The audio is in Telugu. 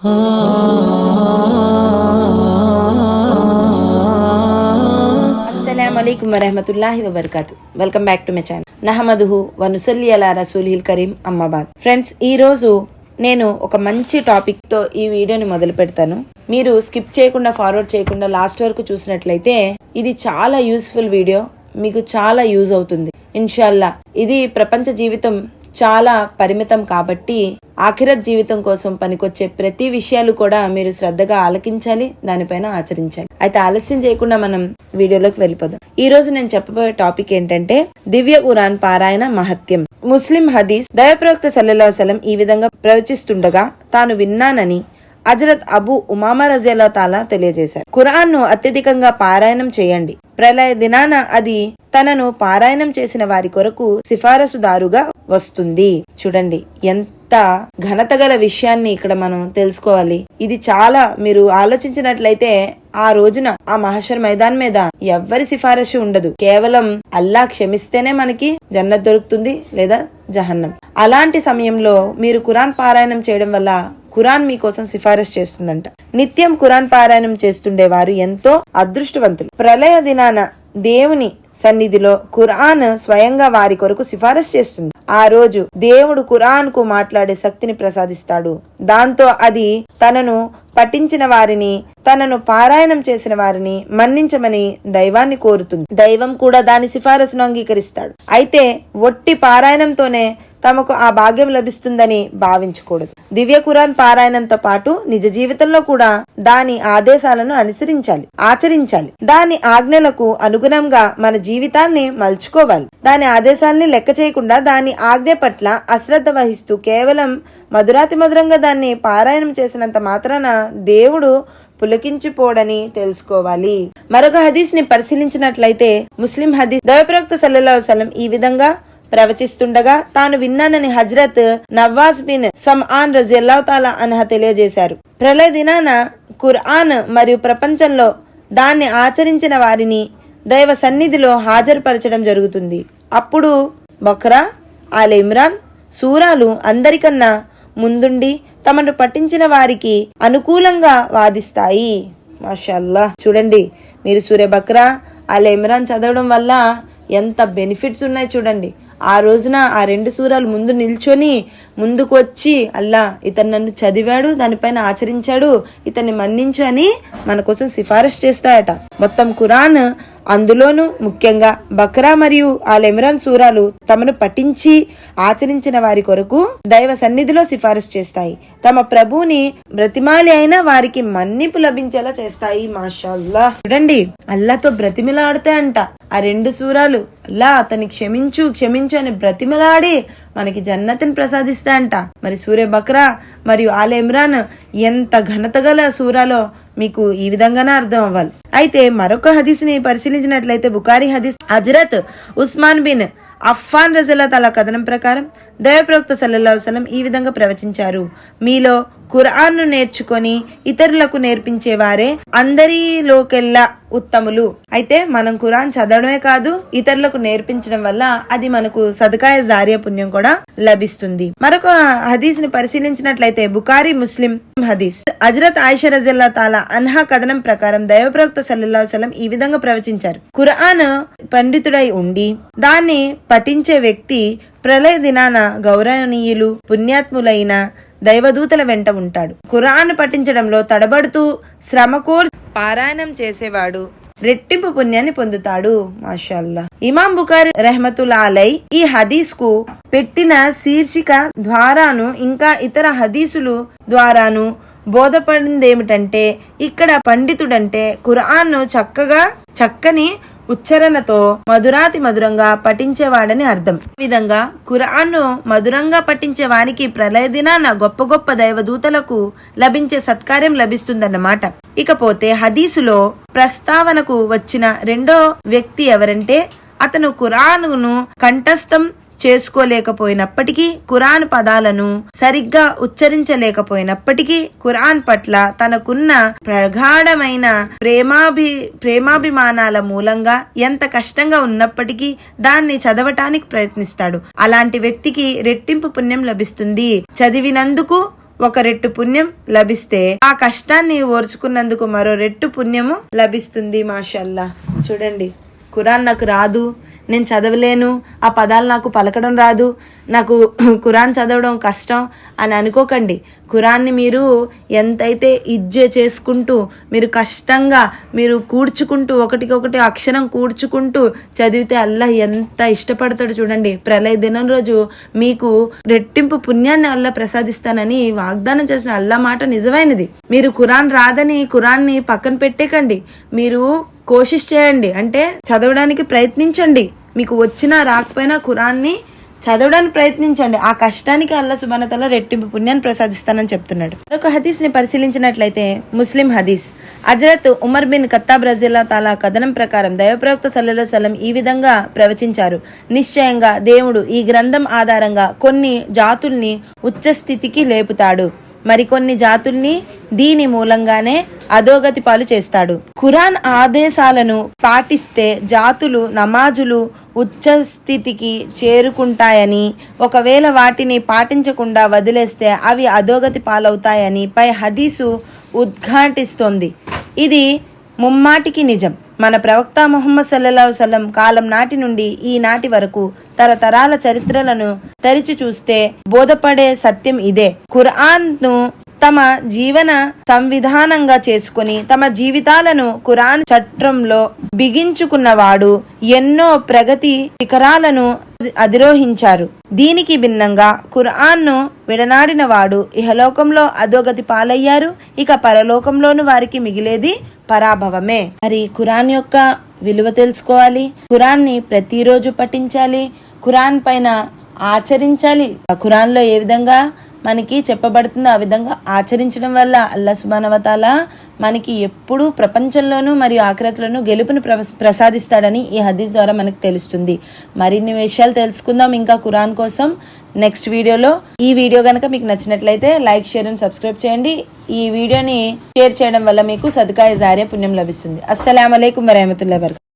అస్సలం వరహమతుల్లాహి వబర్కాతు welcome back to my channel నహమదుహు వనుసల్లి అలా రసూలిల్ కరీం అమ్మాబాద్ ఫ్రెండ్స్ ఈ రోజు నేను ఒక మంచి టాపిక్తో ఈ వీడియోని మొదలు పెడతాను. మీరు స్కిప్ చేయకుండా ఫార్వర్డ్ చేయకుండా లాస్ట్ వరకు చూసినట్లయితే ఇది చాలా యూస్ఫుల్ వీడియో మీకు చాలా యూజ్ అవుతుంది. ఇన్షాల్లా ఇది ప్రపంచ జీవితం చాలా పరిమితం కాబట్టి ఆఖిరత్ జీవితం కోసం పనికొచ్చే ప్రతి విషయాలు కూడా మీరు శ్రద్ధగా ఆలకించాలి దానిపైన ఆచరించాలి. అయితే ఆలస్యం చేయకుండా మనం వీడియోలోకి వెళ్ళిపోదాం. ఈ రోజు నేను చెప్పబోయే టాపిక్ ఏంటంటే దివ్య ఉరాన్ పారాయణ మహత్యం. ముస్లిం హదీస్ దయప్రవక్త సల్లల్లాహు అలైహి ఈ విధంగా ప్రవచిస్తుండగా తాను విన్నానని అజరత్ అబు ఉమామా రజేలా తాలా తెలియజేశారు. ఖురాన్ను అత్యధికంగా పారాయణం చేయండి. ప్రళయ దినాన అది తనను పారాయణం చేసిన వారి కొరకు సిఫారసుదారుగా వస్తుంది. చూడండి ఎంత ఘనత గల విషయాన్ని ఇక్కడ మనం తెలుసుకోవాలి. ఇది చాలా మీరు ఆలోచించినట్లయితే ఆ రోజున ఆ మహషర్ మైదాన్ మీద ఎవ్వరి సిఫారసు ఉండదు. కేవలం అల్లా క్షమిస్తేనే మనకి జన్నత్ దొరుకుతుంది లేదా జహన్నం. అలాంటి సమయంలో మీరు కురాన్ పారాయణం చేయడం వల్ల ఖురాన్ మీకోసం సిఫారసు చేస్తుందంట. నిత్యం ఖురాన్ పారాయణం చేస్తుండేవారు ఎంతో అదృష్టవంతులు. ప్రళయ దినాన దేవుని సన్నిధిలో ఖురాన్ స్వయంగా వారి కొరకు సిఫారసు చేస్తుంది. ఆ రోజు దేవుడు ఖురాన్కు మాట్లాడే శక్తిని ప్రసాదిస్తాడు. దాంతో అది తనను పఠించిన వారిని తనను పారాయణం చేసిన వారిని మన్నించమని దైవాన్ని కోరుతుంది. దైవం కూడా దాని సిఫారసును అంగీకరిస్తాడు. అయితే ఒట్టి పారాయణంతోనే తమకు ఆ భాగ్యం లభిస్తుందని భావించకూడదు. దివ్య కురాన్ పారాయణంతో పాటు నిజ జీవితంలో కూడా దాని ఆదేశాలను అనుసరించాలి ఆచరించాలి. దాని ఆజ్ఞలకు అనుగుణంగా మన జీవితాన్ని మలుచుకోవాలి. దాని ఆదేశాల్ని లెక్క చేయకుండా దాని ఆజ్ఞ పట్ల అశ్రద్ధ వహిస్తూ కేవలం మధురాతి మధురంగా దాన్ని పారాయణం చేసినంత మాత్రాన దేవుడు పులకించిపోడని తెలుసుకోవాలి. మరొక హదీస్ని పరిశీలించినట్లయితే ముస్లిం హదీస్ దైవప్రవక్త సల్లల్లాహు అలైహి ఈ విధంగా ప్రవచిస్తుండగా తాను విన్నానని హజరత్ నవాజ్ బిన్ సమ్ఆన్ రజియల్లాహు తాలా అన్హ తెలియజేశారు. ప్రళయ దినాన ఖుర్ఆన్ మరియు ప్రపంచంలో దాన్ని ఆచరించిన వారిని దైవ సన్నిధిలో హాజరుపరచడం జరుగుతుంది. అప్పుడు బక్రా ఆల్ ఇమ్రాన్ సూరాలు అందరికన్నా ముందుండి తమను పట్టించిన వారికి అనుకూలంగా వాదిస్తాయి. మాషల్లా. చూడండి మీరు సూర్య బక్రా అలా ఇమ్రాన్ చదవడం వల్ల ఎంత బెనిఫిట్స్ ఉన్నాయి చూడండి. ఆ రోజున ఆ రెండు సూరాలు ముందు నిల్చొని ముందుకు వచ్చి అల్లా ఇతను నన్ను చదివాడు దానిపైన ఆచరించాడు ఇతన్ని మన్నించు అని మన కోసం సిఫారసు చేస్తాయట. మొత్తం ఖురాన్ అందులోనూ ముఖ్యంగా బక్రా మరియు ఆ లెమిరాన్ సూరాలు తమను పఠించి ఆచరించిన వారి కొరకు దైవ సన్నిధిలో సిఫారసు చేస్తాయి. తమ ప్రభుని బ్రతిమాలి అయినా వారికి మన్నిపు లభించేలా చేస్తాయి. మాషాల్లా చూడండి అల్లాతో బ్రతిమిలాడితే అంట ఆ రెండు సూరాలు అల్లా అతని క్షమించు క్షమించు అని బ్రతిమలాడి మనకి జన్నతిని ప్రసాదిస్తా అంట మరి సూర్య బక్రా మరియు ఆల్ ఇమ్రాన్ ఎంత ఘనత గల సూరాలో మీకు ఈ విధంగానే అర్థం అవ్వాలి. అయితే మరొక హదీస్ని పరిశీలించినట్లయితే బుకారి హదీస్ హజరత్ ఉస్మాన్ బిన్ అఫ్ఫాన్ రజల్లా తల కథనం ప్రకారం దైవప్రవక్త సల్లల్లా వసలం ఈ విధంగా ప్రవచించారు. మీలో ఖురాన్ను నేర్చుకొని ఇతరులకు నేర్పించేవారే అందరిలోకెల్లా ఉత్తములు. అయితే మనం ఖురాన్ చదవడమే కాదు ఇతరులకు నేర్పించడం వల్ల అది మనకు సదకాయ జారియ పుణ్యం కూడా లభిస్తుంది. మరొక హదీస్ని పరిశీలించినట్లయితే బుకారి ముస్లిం హదీస్. హజరత్ ఆయిషా రజల్లా తాలా అన్హా కథనం ప్రకారం దైవప్రవక్త సల్లల్లాహు అలైహి ఈ విధంగా ప్రవచించారు. ఖురాన్ పండితుడై ఉండి దాన్ని పఠించే వ్యక్తి ప్రళయ దినాన గౌరవనీయులు పుణ్యాత్ములైన దైవదూతల వెంట ఉంటాడు. ఖురాన్ పఠించడంలో తడబడుతూ శ్రమకోర్ పారాయణం చేసేవాడు. రెట్టింపు పుణ్యాన్ని పొందుతాడు. మాషాల్లా. ఇమాం బుకారి రెహమతుల్లా అలై ఈ హదీస్కు పెట్టిన శీర్షిక ద్వారాను ఇంకా ఇతర హదీసులు ద్వారాను బోధపడింది ఏమిటంటే ఇక్కడ పండితుడంటే ఖురాన్ను చక్కగా చక్కని ఉచ్చరణతో మధురాతి మధురంగా పఠించేవాడని అర్థం. ఈ విధంగా ఖురాన్ను మధురంగా పఠించే వారికి ప్రళయ దినాన గొప్ప గొప్ప దైవదూతలకు లభించే సత్కార్యం లభిస్తుందన్నమాట. ఇకపోతే హదీసులో ప్రస్తావనకు వచ్చిన రెండో వ్యక్తి ఎవరంటే అతను ఖురాన్ను కంఠస్థం చేసుకోలేకపోయినప్పటికీ ఖురాన్ పదాలను సరిగ్గా ఉచ్చరించలేకపోయినప్పటికీ ఖురాన్ పట్ల తనకున్న ప్రగాఢమైన ప్రేమాభి ప్రేమాభిమానాల మూలంగా ఎంత కష్టంగా ఉన్నప్పటికీ దాన్ని చదవటానికి ప్రయత్నిస్తాడు. అలాంటి వ్యక్తికి రెట్టింపు పుణ్యం లభిస్తుంది. చదివినందుకు ఒక రెట్టు పుణ్యం లభిస్తే ఆ కష్టాన్ని ఓర్చుకున్నందుకు మరో రెట్టు పుణ్యము లభిస్తుంది మాషల్లా. చూడండి ఖురాన్ నాకు రాదు. నేను చదవలేను ఆ పదాలు నాకు పలకడం రాదు నాకు ఖురాన్ చదవడం కష్టం అని అనుకోకండి. ఖురాన్ని మీరు ఎంతైతే ఇజ్జే చేసుకుంటూ మీరు కష్టంగా మీరు కూర్చుకుంటూ ఒకటికొకటి అక్షరం కూర్చుకుంటూ చదివితే అల్లాహ్ ఎంత ఇష్టపడతాడు చూడండి. ప్రళయ దినం రోజు మీకు రెట్టింపు పుణ్యాన్ని అల్లా ప్రసాదిస్తానని వాగ్దానం చేసిన అల్లా మాట నిజమైనది. మీరు ఖురాన్ రాదని ఖురాన్ని పక్కన పెట్టేకండి. మీరు కోషిష్ చేయండి. అంటే చదవడానికి ప్రయత్నించండి. మీకు వచ్చినా రాకపోయినా ఖురాన్ని చదవడానికి ప్రయత్నించండి. ఆ కష్టానికి అల్లా సుబనతల రెట్టింపు పుణ్యాన్ని ప్రసాదిస్తానని చెప్తున్నాడు. మరొక హదీస్ని పరిశీలించినట్లయితే ముస్లిం హదీస్. అజరత్ ఉమర్ బిన్ కత్తా రజిల్లా తాలా కథనం ప్రకారం దైవప్రవక్త సల్లెలో సలం ఈ విధంగా ప్రవచించారు. నిశ్చయంగా దేవుడు ఈ గ్రంథం ఆధారంగా కొన్ని జాతుల్ని ఉచ్చస్థితికి లేపుతాడు. మరికొన్ని జాతుల్ని దీని మూలంగానే అధోగతి పాలు చేస్తాడు. ఖురాన్ ఆదేశాలను పాటిస్తే జాతులు నమాజులు ఉచ్చస్థితికి చేరుకుంటాయని ఒకవేళ వాటిని పాటించకుండా వదిలేస్తే అవి అధోగతి పాలవుతాయని పై హదీసు ఉద్ఘాటిస్తోంది. ఇది ముమ్మాటికి నిజం. మన ప్రవక్త మొహమ్మద్ సల్లల్లాహు సల్లం కాలం నాటి నుండి ఈనాటి వరకు తరతరాల చరిత్రలను తెరిచి చూస్తే బోధపడే సత్యం ఇదే. ఖురాన్ను తమ జీవన సంవిధానంగా చేసుకుని తమ జీవితాలను ఖురాన్ చట్రంలో బిగించుకున్నవాడు ఎన్నో ప్రగతి శిఖరాలను అధిరోహించారు. దీనికి భిన్నంగా ఖురాన్ను విడనాడిన వాడు ఇహలోకంలో అధోగతి పాలయ్యారు. ఇక పరలోకంలోను వారికి మిగిలేది పరాభవమే. మరి ఖురాన్ యొక్క విలువ తెలుసుకోవాలి. ఖురాన్ని ప్రతిరోజు పఠించాలి. ఖురాన్ పైన ఆచరించాలి. ఖురాన్లో ఏ విధంగా మనకి చెప్పబడుతుందో ఆ విధంగా ఆచరించడం వల్ల అల్లా సుబానవతాల మనకి ఎప్పుడూ ప్రపంచంలోనూ మరియు ఆఖరతలోనూ గెలుపును ప్ర ప్రసాదిస్తాడని ఈ హదీస్ ద్వారా మనకు తెలుస్తుంది. మరిన్ని విషయాలు తెలుసుకుందాం ఇంకా కురాన్ కోసం. నెక్స్ట్ వీడియోలో. ఈ వీడియో కనుక మీకు నచ్చినట్లయితే లైక్ షేర్ అండ్ సబ్స్క్రైబ్ చేయండి. ఈ వీడియోని షేర్ చేయడం వల్ల మీకు సదుకాయ జారే పుణ్యం లభిస్తుంది. అస్సలం వరహమతుల్లా వరకు